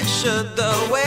picture the way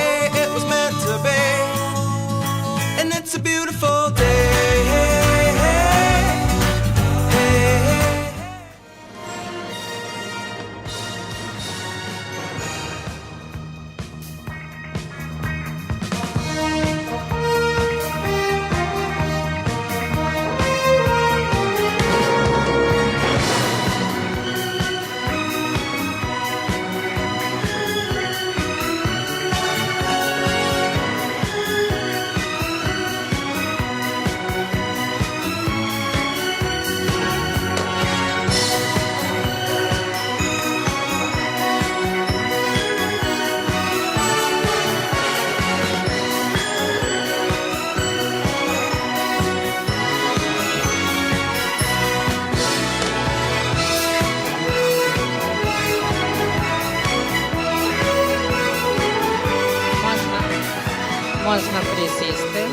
можна присісти.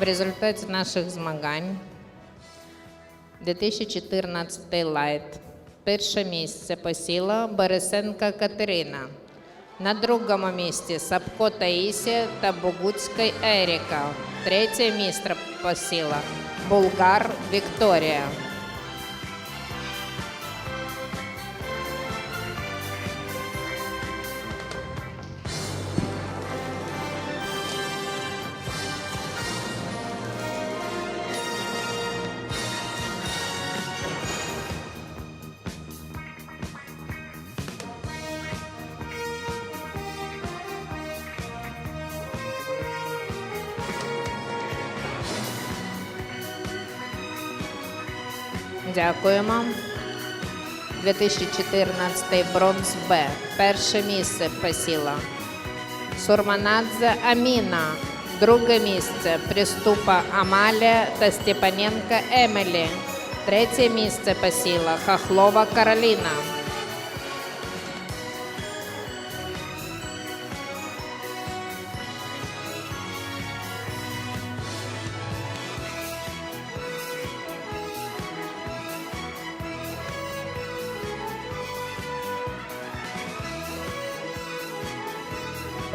В результаті наших змагань 2014 лайт. Перше місце посіла Борисенка Катерина. На другому місці Сапко Таїсія та Богуцька Еріка. Третє місце посіла Булгар Вікторія. Дякуємо. 2014 бронз Б. Перше місце посіла. Сурманадзе Аміна. Друге місце Приступа Амалія та Степаненка Емелі. Третє місце посіла Хахлова Кароліна.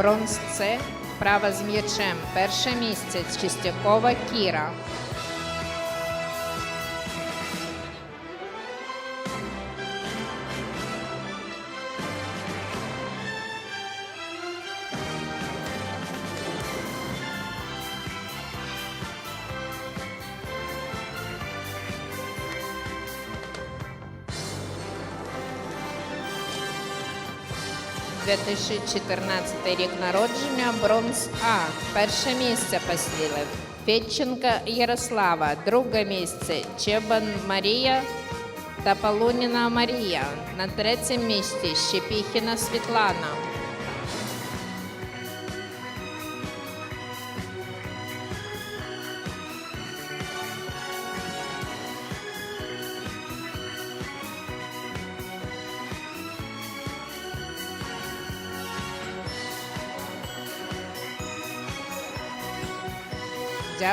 Бронз права з м'ячем. Перше місце Чистякова Кіра. – 2014 рік народження, бронз А. Перше місце посіли. Федченка Ярослава. Друге місце Чебан Марія та Полуніна Марія. На третьому місці Щепіхіна Світлана.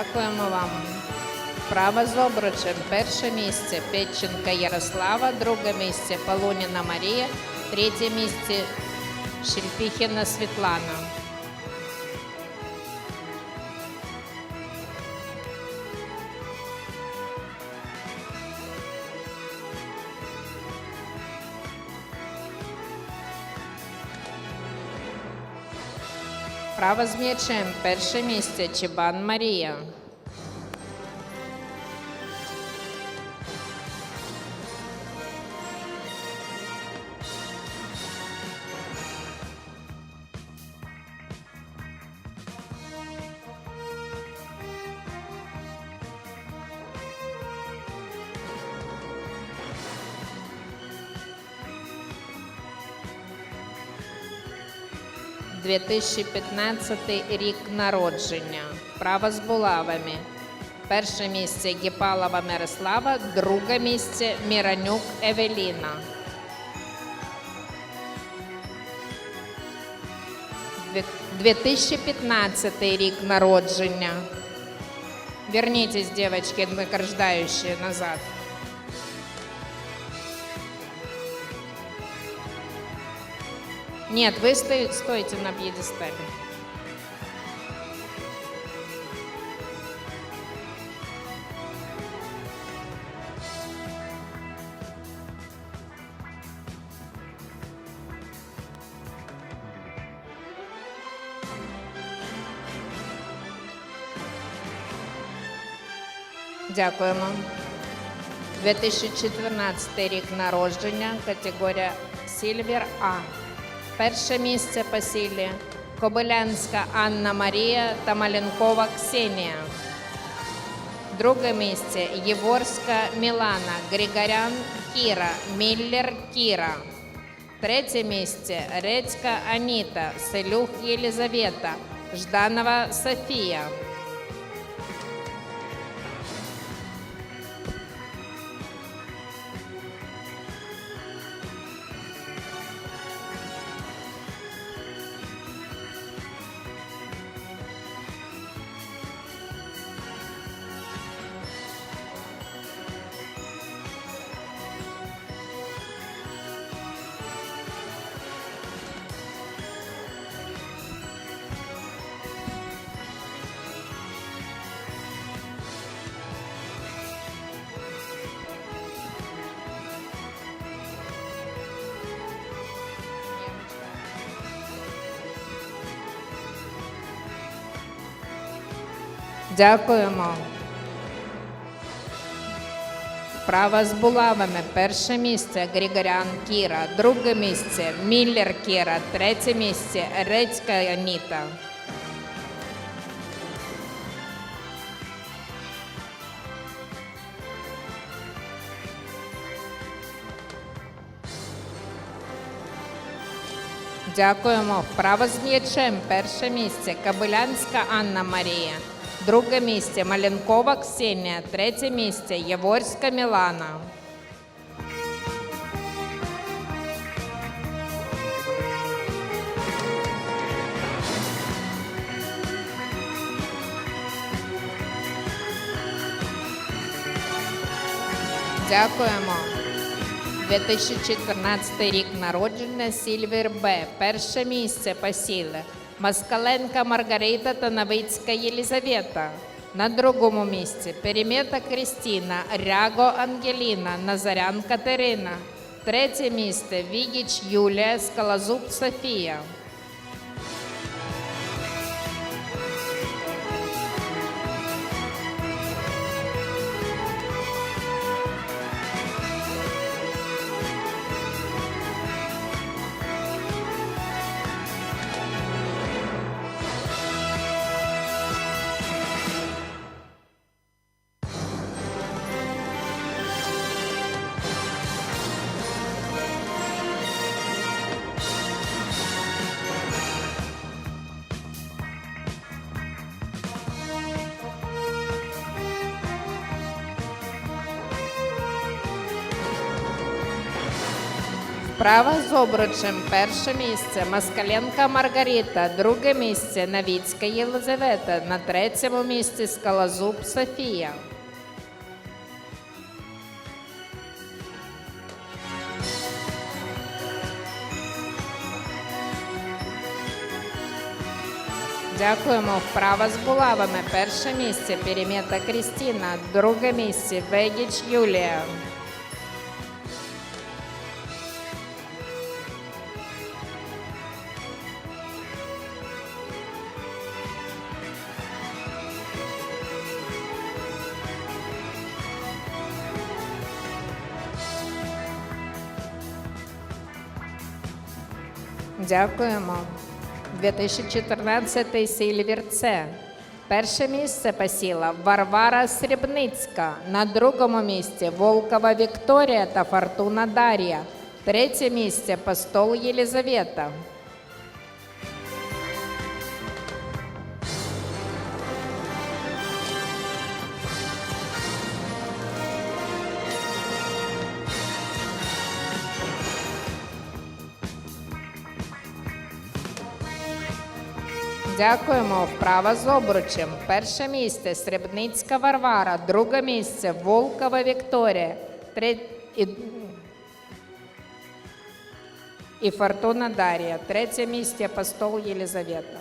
Дякуємо вам. Право з обручем. Перше місце Петченка Ярослава, друге місце Полуніна Марія, третє місце Шельпіхіна Світлана. Право з м'ячем. Перше місце Чебан Марія. – 2015 рік народження. Право з булавами. Перше місце Гіпалова Мирослава, друге місце Міранюк Евеліна. Дві- 2015 рік народження. Вернитесь, девочки, награждающие назад. Нет, вы сто- стойте на пьедестале. Дякуємо. 2014 рік народження, категорія Сільвер А. Перше місце по силі Кобилянська Анна Марія та Маленкова Ксенія. Друге місце Єворська Мілана, Григорян Кіра, Міллер Кіра. Третє місце Рецька Аніта, Селюх Єлізавета, Жданова Софія. Дякуємо. Право з булавами. Перше місце Григорян Кіра, друге місце Міллер Кіра, третє місце Рецька Аніта. Дякуємо. Вправо з м'ячем. Перше місце Кабилянська Анна Марія. Друге місце Маленкова Ксенія. Третє місце Яворська Мілана. Дякуємо. 2014 рік народження Сільвер Б. Перше місце по сілі. Москаленка Маргарита Тановицька Елизавета. На другому місці Перемета Кристина, Ряго Ангеліна, Назарян Катерина. Третє місце Вігіч Юлія, Скалазуб Софія. Вправа з обручем. Перше місце Москаленка Маргарита, друге місце Новіцька Єлизавета, на третьому місці Скалозуб Софія. Дякуємо. Вправа з булавами. Перше місце Перемета Крістіна, друге місце Вегіч Юлія. Дякуємо. 2014 Сильвір С. Перше місце посіла Варвара Срібницька. На другому місці Волкова Вікторія та Фортуна Дар'я. Третє місце Постол Єлизавета. Дякуємо. Вправа з обручем. Перше місце Сребницька Варвара, друге місце Волкова Вікторія. Тре... і- Фортуна Дарія. Третє місце Апостол Єлизавета.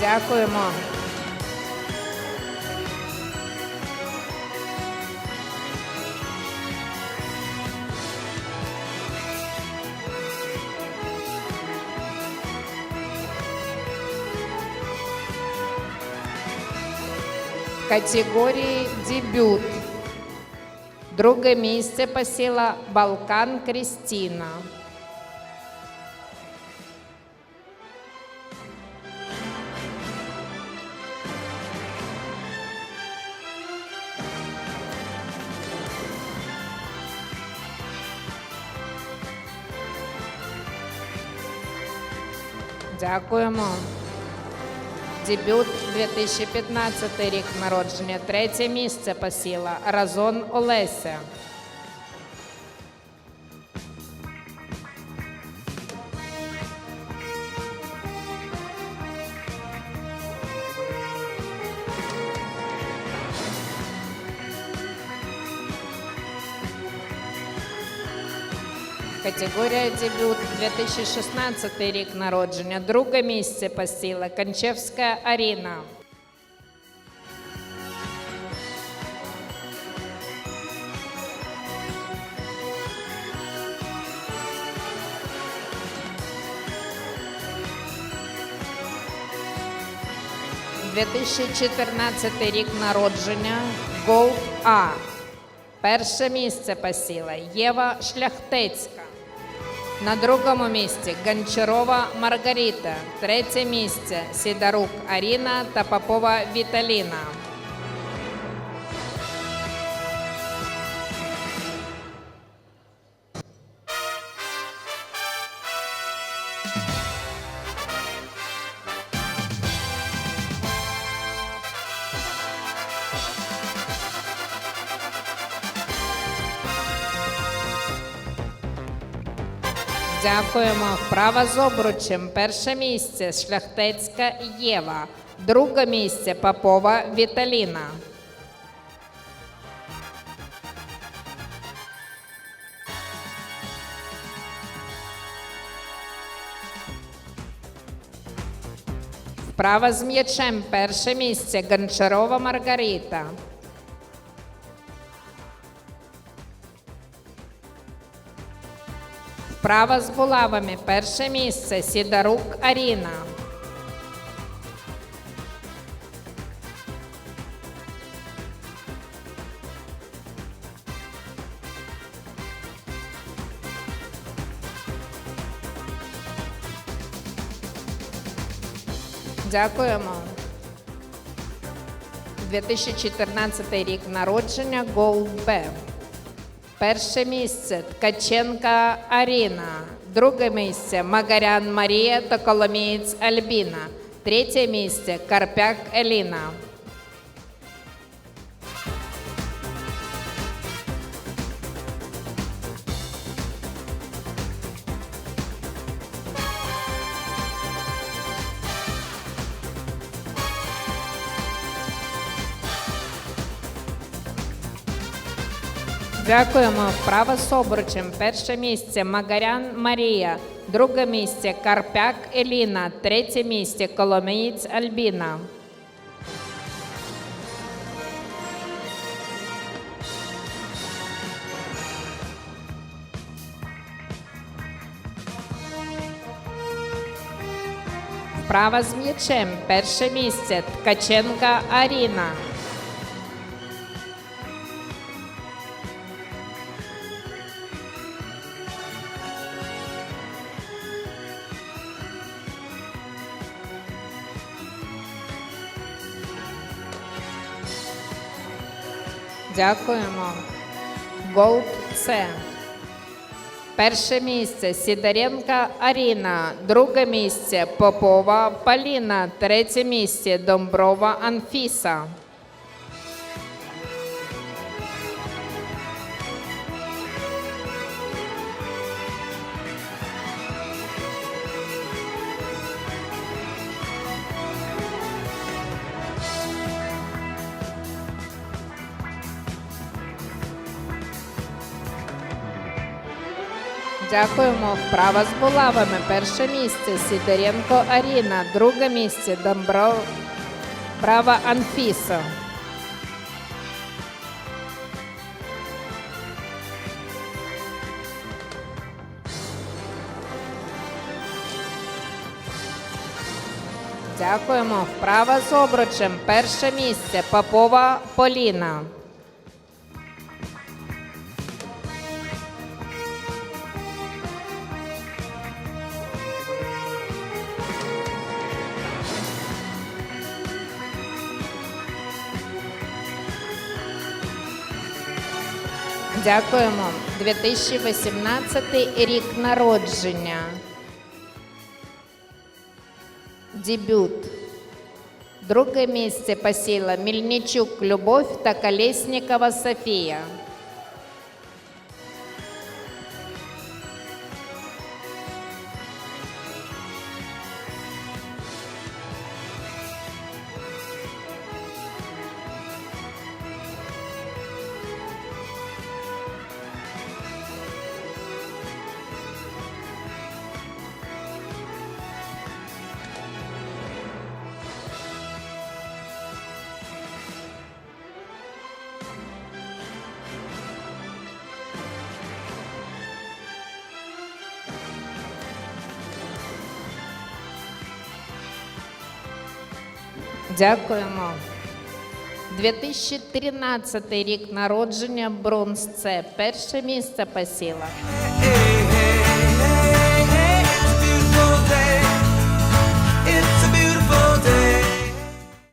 Дякуємо. Категорії дебют. Друге місце посіла Балкан Крістіна. Дякуємо. Дебют 2015 рік народження. Третє місце посіла Разон Олеся. Категорія дебют 2016 рік народження. Друге місце посіла Кончевська Аріна. – 2014 рік народження Gold А. Перше місце посіла Єва Шляхтецька. На другому місці Гончарова Маргарита. Третє місце Сідарук Аріна та Попова Віталіна. Дякуємо. Вправа з обручем. Перше місце Шляхтецька Єва. Друге місце Попова Віталіна. Вправа з м'ячем. Перше місце Гончарова Маргарита. Вправа з булавами. Перше місце Сідарук Аріна. Дякуємо. 2014 рік народження B. Перше місце Ткаченка Аріна. Друге місце Магарян Марія та Коломієць Альбіна. Третє місце Карпяк Еліна. Дякуємо. Вправа з обручем. Перше місце Магарян Марія. Друге місце Карпяк Еліна. Третє місце Коломієць Альбіна. Вправа з м'ячем. Перше місце Ткаченка Аріна. Дякуємо. Голд С. Перше місце Сідаренка Аріна. Друге місце Попова Поліна. Третє місце Домброва Анфіса. Дякуємо. Вправа з булавами. Перше місце Сидоренко Аріна. Друге місце Домбров. Права Анфіса. Дякуємо. Вправа з обручем. Перше місце Попова Поліна. Дякуємо. 2018 рік народження. Дебют. Друге місце посіла Мільничук Любов та Колєснікова Софія. Дякуємо. 2013 рік народження бронз це Перше місце посіла.